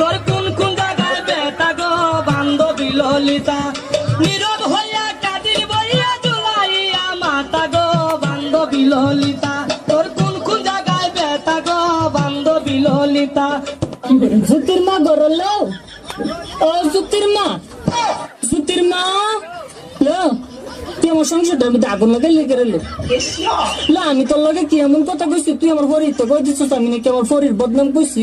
তোর কোন কোন জায়গায় বেতা গো? বান্ধবী ললিতা নীরব হইয়া কাদির বইয়া জুলাইয়া মাতা গো। বান্ধবী ললিতা, তোর কোন কোন জায়গায় বেতা গো? বান্ধবী ললিতা। সুতির মা গরল ও সুতির মা। সুতির মা? লো আমার সংসারটার মধ্যে আগুন লাগাই লেগে রেলো আমি তোর লগে কি এমন কথা কইছি? তুই আমার ফরির তো কই দিছিস? আমি নাকি আমার ফরির বদনাম কইছি?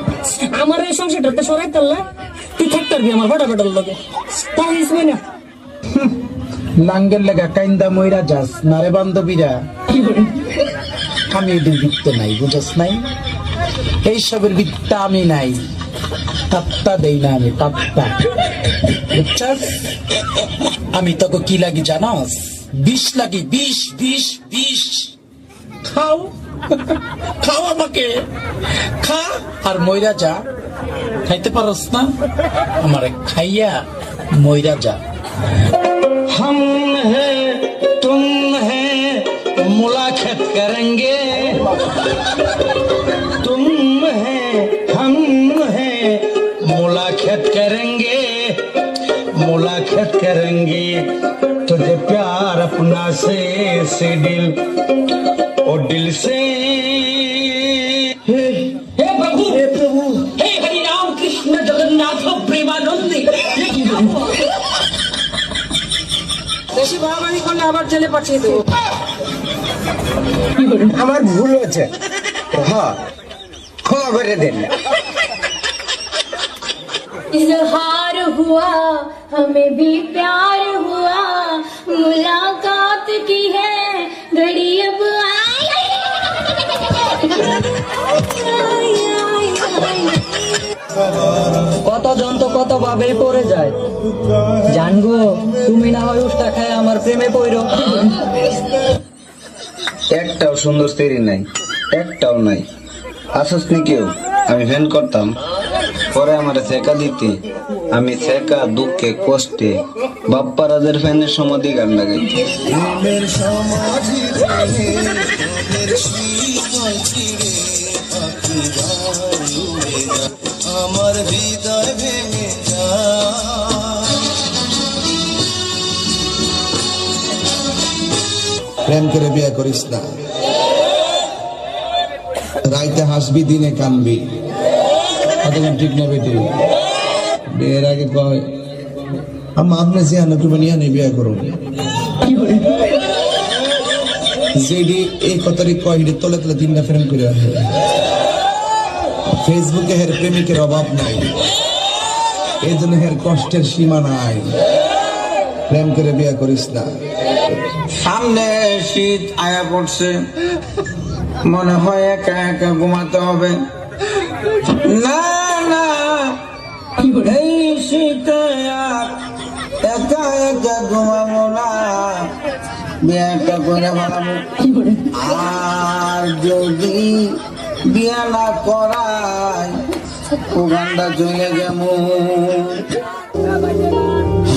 আমার এই সংসারটাতে সরাই তাল্লা তুই থাকতে পারবি আমার ফাটা ফাটার লগে তাহিস মানে লাঙ্গের লেগা কাইন্দা মইরা যাস নারে বান্ধবীরা? আমি এদের বৃত্ত নাই বুঝাস নাই? এইসবের বৃত্তা আমি নাই। তাত্তা দেই না আমি তাত্তা বুঝছাস? আমি তোকে কি লাগি জানাস? বিষ লাগি বিষ বিষ বিষ। খাও। খাও আমাকে খা আর মইরা যা খাইতে পারস না আমারে খাইয়া মইরা যা हम हैं तुम हैं मुलाकात करेंगे तुम हैं हम हैं मुलाकात करेंगे मुलाकात करेंगे तुझे प्यार अपना से से दिल और दिल से हे हे प्रभु हे प्रभु हे हरि राम कृष्ण जगन्नाथ प्रेमानंद ये की বেশি বাড়াবাড়ি করলে আবার জেলে পাঠিয়ে দেবো আমার ভুল হয়েছে হ্যাঁ ক্ষমা করে দেন इजहार हुआ हमें भी प्यार কতজন তো ভাবে পড়ে যায়। জানগো তুমি না হয় উষ্টা খায় আমার প্রেমে পড়ো। একটাও সুন্দর স্ত্রী নাই একটাও নাই। আসস নি কেউ আমি ফ্যান করতাম। পরে আমার সেকা দিতে আমি সেকা দুঃখে কষ্টে বাপ্পা রাজের ফ্যানের সমাধি গান লাগাইতে আমার প্রেম করে বিয়ে করিস না। রাইতে হাসবি, দিনে কানবি। ঠিক না বেটি? বিয়ের আগে কয়, আম্মা, আপনি যে আনকি বানিয়ে নেই বিয়ে করুন। যেডি এই কথারই কয় হিডে তলে তলে তিনটা ফ্রেম করে ফেসবুকে হের প্রেমিকের অভাব নাই। এই জন্য হের কষ্টের সীমা নাই। প্রেম করে বিয়ে করিস না। সামনে শীত আয়া পড়ছে। মনে হয় একা একা ঘুমাতে হবে। না না এই শীতে আর একা একা ঘুমাবো না। বিয়েটা করে ভালো আর যদি বিয়ে না করায় ওখানটা চলে যেমন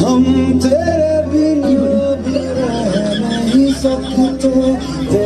हम तेरे बिना भी रह नहीं सकते